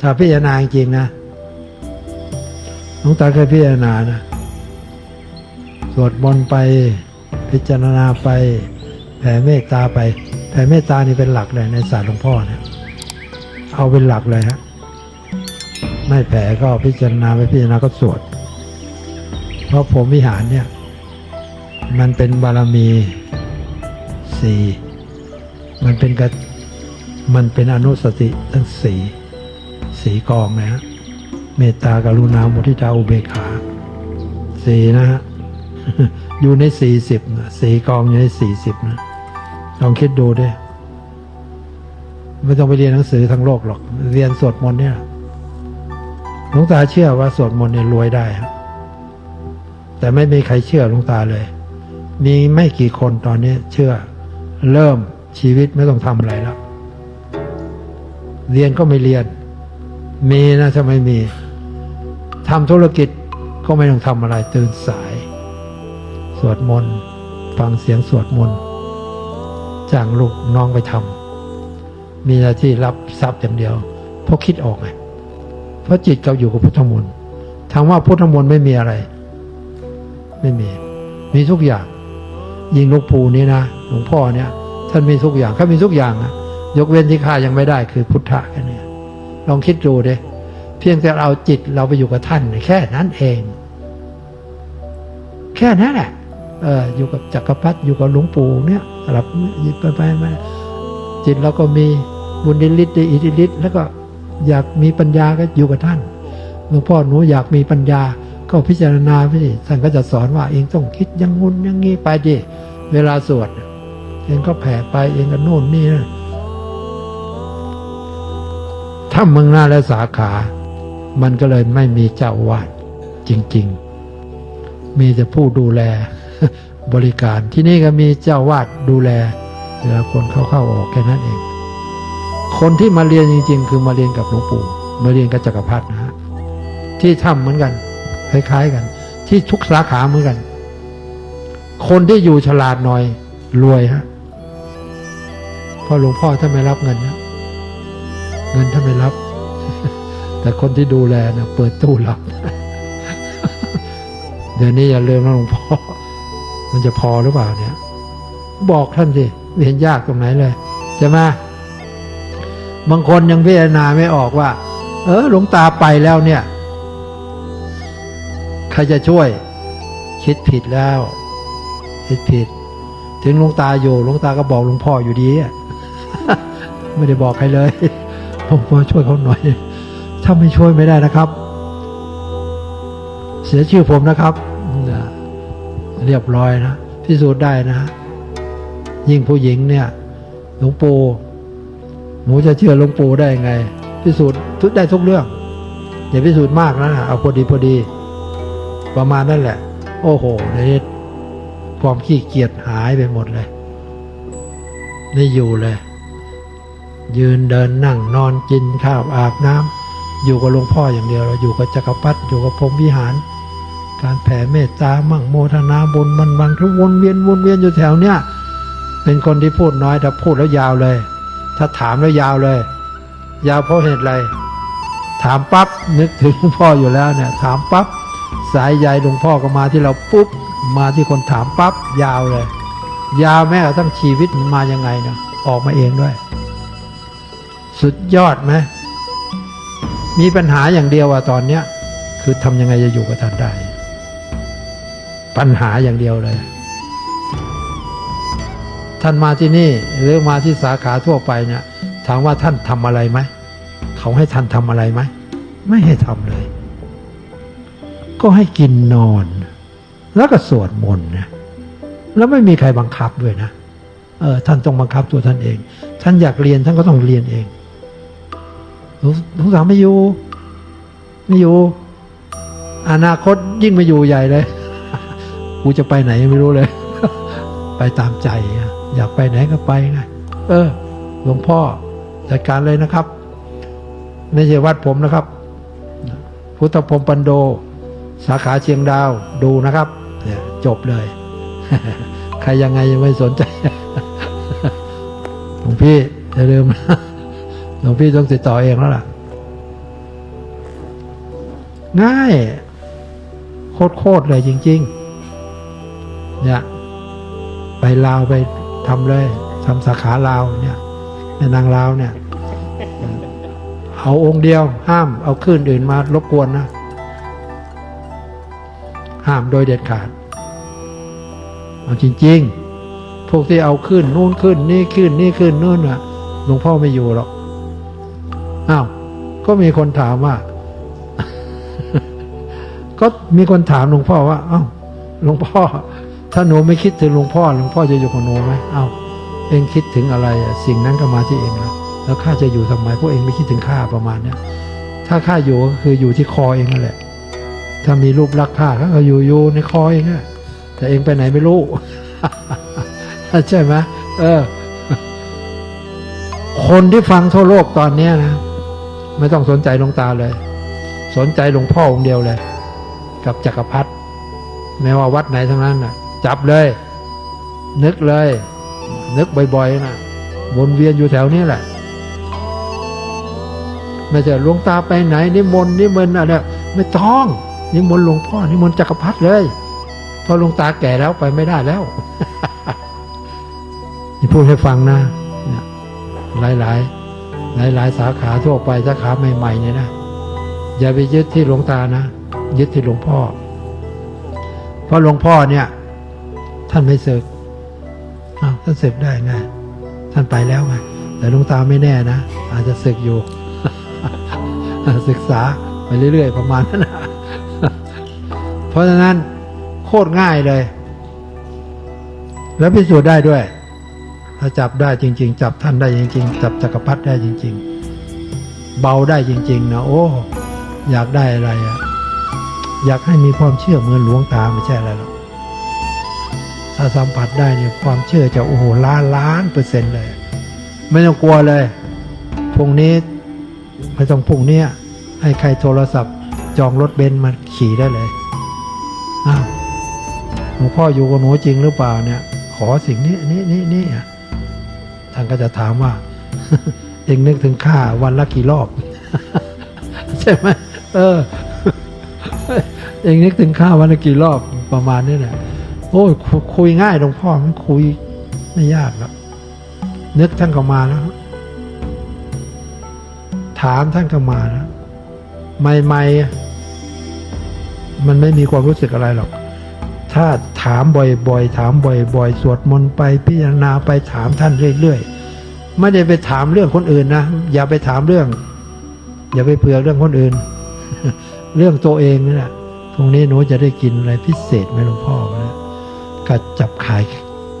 ถ้าพิจารณาจริงนะหลวงตาเคยพิจารณานะสวดมนต์ไปพิจารณาไปแผ่เมตตาไปแผ่เมตตานี่เป็นหลักเลยในศาสตร์หลวงพ่อเนี่ยเอาเป็นหลักเลยฮะไม่แผ่ก็พิจารณาไปพิจารณาก็สวด เพราะผมวิหารเนี่ย มันเป็นบารมีสี่มันเป็นกมันเป็นอนุสติทั้งสี่ สี่กองนะฮะเมตตากรุณามุทิตาอุเบกขาสี่นะฮะอยู่ในสี่สิบนะสี่กองอยู่ในสี่สิบนะลองคิดดูดิไม่ต้องไปเรียนหนังสือทั้งโลกหรอก เรียนสวดมนต์เนี่ยหลวงตาเชื่อว่าสวดมนต์เนี่ยรวยได้ครับแต่ไม่มีใครเชื่อหลวงตาเลย มีไม่กี่คนตอนนี้เชื่อ เริ่มชีวิตไม่ต้องทำอะไรแล้ว เรียนก็ไม่เรียน มีนะถ้าไม่มีทำธุรกิจก็ไม่ต้องทำอะไรตื่นสาย สวดมนต์ฟังเสียงสวดมนต์จ้างลูกน้องไปทำมีหน้าที่รับทรัพย์อย่างเดียว เพราะคิดออกไงเพราะจิตเราอยู่กับพุทธมนต์ถามว่าพุทธมนต์ไม่มีอะไร ไม่มี มีทุกอย่างยิงลูกปูนี่นะหลวงพ่อเนี่ยท่านมีทุกอย่างเขามีทุกอย่างนะยกเว้นที่ข้ายังไม่ได้คือพุทธะแค่นี้ ลองคิดดูดิเพียงแต่เราจิตเราไปอยู่กับท่าน แค่นั้นเอง แค่นั้นแหละเอออยู่กับจักรพรรดิอยู่กับหลวงปู่เนี่ยสลับไปไปมาจิตเราก็มีบุญดิลิตได้อิทธิฤทธิ์แล้วก็อยากมีปัญญาก็อยู่กับท่านหลวงพ่อหนูอยากมีปัญญาก็พิจารณาไปดิท่านก็จะสอนว่าเองต้องคิดอยังงุนอยังงี้ไปดิเวลาสวดเนี่ยเองก็แผ่ไปเองก็โน่นนี่นะ ถ้าเมืองหน้าและสาขา มันก็เลยไม่มีเจ้าวาดจริง ๆ มีแต่ผู้ดูแลบริการที่นี่ก็มีเจ้าวาดดูแลเวลาคนเข้าเข้าออกแค่นั้นเอง คนที่มาเรียนจริง ๆ คือมาเรียนกับหลวงปู่มาเรียนกับจักรพรรดินะฮะที่ทำเหมือนกันคล้ายๆกัน ที่ทุกสาขาเหมือนกัน คนที่อยู่ฉลาดหน่อยรวยฮะเพราะหลวงพ่อท่านไม่รับเงินนะ เงินท่านไม่รับ แต่คนที่ดูแลนะเปิดตู้รับ เดี๋ยวนี้อย่าลืมนะหลวงพ่อ มันจะพอหรือเปล่าเนี่ย บอกท่านสิเห็นยากตรงไหนเลยใช่ไหมบางคนยังพิจารณาไม่ออกว่า เออหลวงตาไปแล้วเนี่ย ใครจะช่วย คิดผิดแล้ว คิดผิด ถึงหลวงตาอยู่หลวงตาก็บอกหลวงพ่ออยู่ดี ไม่ได้บอกใครเลย หลวงพ่อช่วยเขาหน่อย ถ้าไม่ช่วยไม่ได้นะครับ เสียชื่อผมนะครับเรียบร้อยนะพิสูจน์ได้นะ ยิ่งผู้หญิงเนี่ยหลวงปู่หนูจะเชื่อหลวงปู่ได้ยังไง พิสูจน์ทุกได้ทุกเรื่องอย่าพิสูจน์มากนะเอาพอดีพอดี ประมาณนั่นแหละ โอ้โหในนี้ความขี้เกียจหายไปหมดเลยไม่อยู่เลย ยืนเดินนั่งนอนกินข้าวอาบน้ำอยู่กับหลวงพ่ออย่างเดียวเราอยู่กับจักรพรรดิอยู่กับพรมวิหาร การแผ่เมตตามั่งโมทนาบุญมันบางทุกวนเวียนวนเวียนอยู่แถวเนี้ยเป็นคนที่พูดน้อยแต่พูดแล้วยาวเลย ถ้าถามแล้วยาวเลย ยาวเพราะเหตุอะไรถามปั๊บนึกถึงพ่ออยู่แล้วเนี่ยถามปั๊บสายใยหลวงพ่อก็มาที่เราปุ๊บมาที่คนถามปั๊บยาวเลย ยาวแม้กระทั่งชีวิตมันมายังไงเนี่ยออกมาเองด้วย สุดยอดไหมมีปัญหาอย่างเดียวว่าตอนเนี้ยคือทำยังไงจะอยู่กับท่านได้ ปัญหาอย่างเดียวเลย ท่านมาที่นี่หรือมาที่สาขาทั่วไปเนี่ยถามว่าท่านทำอะไรไหมเขาให้ท่านทำอะไรไหมไม่ให้ทำเลย ก็ให้กินนอน แล้วก็สวดมนต์นะแล้วไม่มีใครบังคับด้วยนะเออท่านต้องบังคับตัวท่านเอง ท่านอยากเรียนท่านก็ต้องเรียนเอง ทุกสามไม่อยู่ ไม่อยู่ อนาคตยิ่งไม่อยู่ใหญ่เลย กูจะไปไหนไม่รู้เลย ไปตามใจ อยากไปไหนก็ไปไง เออ หลวงพ่อจัดการเลยนะครับ ไม่ใช่วัดผมนะครับ พุทธพรมปันโด สาขาเชียงดาว ดูนะครับ เนี่ย จบเลย ใครยังไงยังไม่สนใจหลวงพี่อย่าลืม หลวงพี่ต้องติดต่อเองแล้วล่ะ ง่ายโคตรๆเลยจริง ๆ เนี่ย ไปลาวไปทำเลยทำสาขาลาวเนี่ยแม่นางลาวเนี่ย เอาองค์เดียว ห้ามเอาขึ้นอื่นมารบกวนนะ ห้ามโดยเด็ดขาดเอาจริง ๆ พวกที่เอาขึ้นนู่นขึ้น นี่ขึ้นนี่ขึ้นนู่นน่ะหลวงพ่อไม่อยู่หรอก อ้าวก็มีคนถามว่า ก็มีคนถามหลวงพ่อว่า เอ้าหลวงพ่อ ถ้าหนูไม่คิดถึงหลวงพ่อหลวงพ่อจะอยู่กับหนูไหมเอ้าเองคิดถึงอะไร สิ่งนั้นก็มาที่เองแล้วแล้วข้าจะอยู่ทำไมพวกเองไม่คิดถึงข้าประมาณเนี้ยถ้าข้าอยู่ก็คืออยู่ที่คอเองนั่นแหละ ถ้ามีรูปลักษณ์ข้าก็อยู่อยู่ในคอเองอะแต่เองไปไหนไม่รู้ใช่ไหมเออ คนที่ฟังทั่วโลกตอนเนี้ยนะ ไม่ต้องสนใจหลวงตาเลย สนใจหลวงพ่อองค์เดียวเลย กับจักรพรรดิไม่ว่าวัดไหนทั้งนั้นน่ะ จับเลย นึกเลย นึกบ่อยๆนะวนเวียนอยู่แถวนี้แหละไม่ใช่หลวงตาไปไหน นิมนต์นิมนต์อะไรไม่ต้องนิมนต์หลวงพ่อนิมนต์จักรพรรดิเลยเพราะหลวงตาแก่แล้วไปไม่ได้แล้วนี่พูดให้ฟังนะหลายหลาย หลายหลายๆ สาขาทั่วไปสาขาใหม่ๆเนี่ยนะอย่าไปยึดที่หลวงตานะ ยึดที่หลวงพ่อ เพราะหลวงพ่อเนี่ย ท่านไม่ศึกท่านศึกได้ไงท่านไปแล้วไงแต่หลวงตาไม่แน่นะอาจจะศึกอยู่ ศึกษาไปเรื่อย ๆ ประมาณนั้นนะเพราะฉะนั้นโคตรง่ายเลย แล้วพิสูจน์ได้ด้วย ถ้าจับได้จริง ๆ จับท่านได้จริง ๆ จับจักรพรรดิได้จริง ๆ เบาได้จริง ๆ นะโอ้ อยากได้อะไรอะอยากให้มีความเชื่อเหมือนหลวงตาไม่ใช่อะไรหรอกถ้าสัมผัสได้เนี่ยความเชื่อจะโอ้โหล้านล้านเปอร์เซ็นต์เลย ไม่ต้องกลัวเลยพรุ่งนี้ไม่ต้องพรุ่งเนี้ยให้ใครโทรศัพท์จองรถเบนซ์มาขี่ได้เลยอ้าวหลวงพ่ออยู่กับหนูจริงหรือเปล่าเนี่ย ขอสิ่งนี้ นี้นี้นี่อะ ท่านก็จะถามว่า เองนึกถึงข้าวันละกี่รอบ ใช่ไหมเออ เองนึกถึงข้าวันละกี่รอบประมาณนี้แหละโอ้ยคุคุยง่ายหลวงพ่อมันคุยไม่ยากหรอกนึกท่านก็มาแล้ว ถามท่านก็มาแล้วใหม่ๆมันไม่มีความรู้สึกอะไรหรอก ถ้าถามบ่อยๆ ถามบ่อยๆ สวดมนต์ไปพิจารณาไปถามท่านเรื่อยๆ ไม่ได้ไปถามเรื่องคนอื่นนะ อย่าไปถามเรื่อง อย่าไปเผื่อเรื่องคนอื่น เรื่องตัวเองนี่แหละตรงนี้หนูจะได้กินอะไรพิเศษไหมหลวงพ่อนะกัจับขาย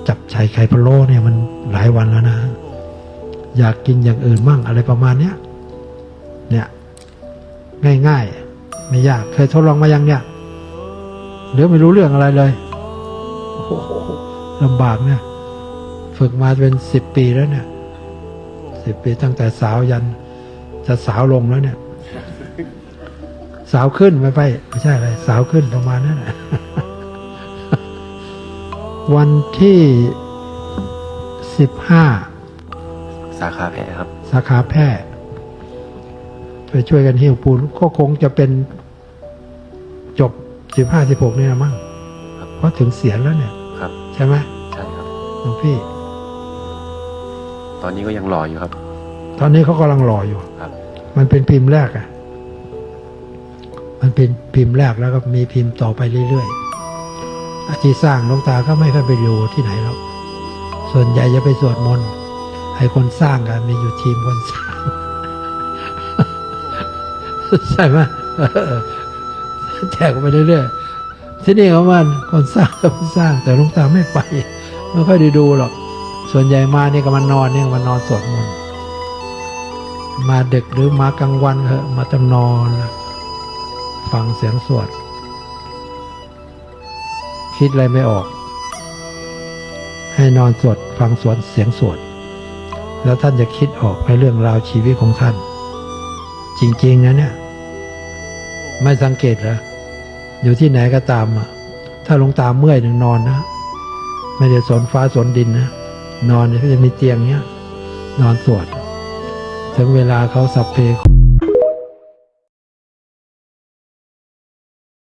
จับชายไข่พะโล้เนี่ยมันหลายวันแล้วนะ อยากกินอย่างอื่นมั่งอะไรประมาณเนี้ยเนี่ย ง่ายๆ ไม่ยากเคยทดลองมายังเนี่ย หรือไม่รู้เรื่องอะไรเลยโอ้โหลำบากเนี่ยฝึกมาเป็นสิบปีแล้วเนี่ยสิบปีตั้งแต่สาวยัน จะสาวลงแล้วเนี่ย สาวขึ้นไม่ไปไม่ใช่อะไรสาวขึ้นประมาณนั้นแหละวันที่สิบห้าสาขาแพร่ครับ สาขาแพร่ไปช่วยกันหิ้วปูนก็คงจะเป็นจบ สิบห้าสิบหกนี่นะมั้งครับเพราะถึงเสียณแล้วเนี่ยครับ ใช่ไหมใช่ครับหลวงพี่ ตอนนี้ก็ยังรออยู่ครับ ตอนนี้เขากำลังรออยู่ครับ มันเป็นพิมพ์แรกอะมันเป็นพิมพ์แรกแล้วก็มีพิมพ์ต่อไปเรื่อยๆอาที่สร้างหลวงตาก็ไม่ค่อยไปดูที่ไหนหรอกส่วนใหญ่จะไปสวดมนต์ให้คนสร้างกันมีอยู่ทีมคนสร้างใช่ไหมเออ แจกไปเรื่อยๆที่นี่เขามันคนสร้างก็สร้างแต่ลวงตาไม่ไปไม่ค่อยได้ดูหรอก ส่วนใหญ่มาเนี่ยก็มานอนเนี่ยมานอนสวดมนต์มาดึกหรือมากลางวันเหอะมาจะนอนฟังเสียงสวด คิดอะไรไม่ออก ให้นอนสวดฟังสวดเสียงสวด แล้วท่านจะคิดออกในเรื่องราวชีวิตของท่าน จริง ๆ นะเนี่ย ไม่สังเกตเหรออยู่ที่ไหนก็ตามอะ ถ้าหลวงตาเมื่อยหนึ่งนอนนะไม่ได้สนฟ้าสนดินนะนอนเนี่ยก็จะมีเตียงเนี้ย นอนสวด ถึงเวลาเขาสับเพ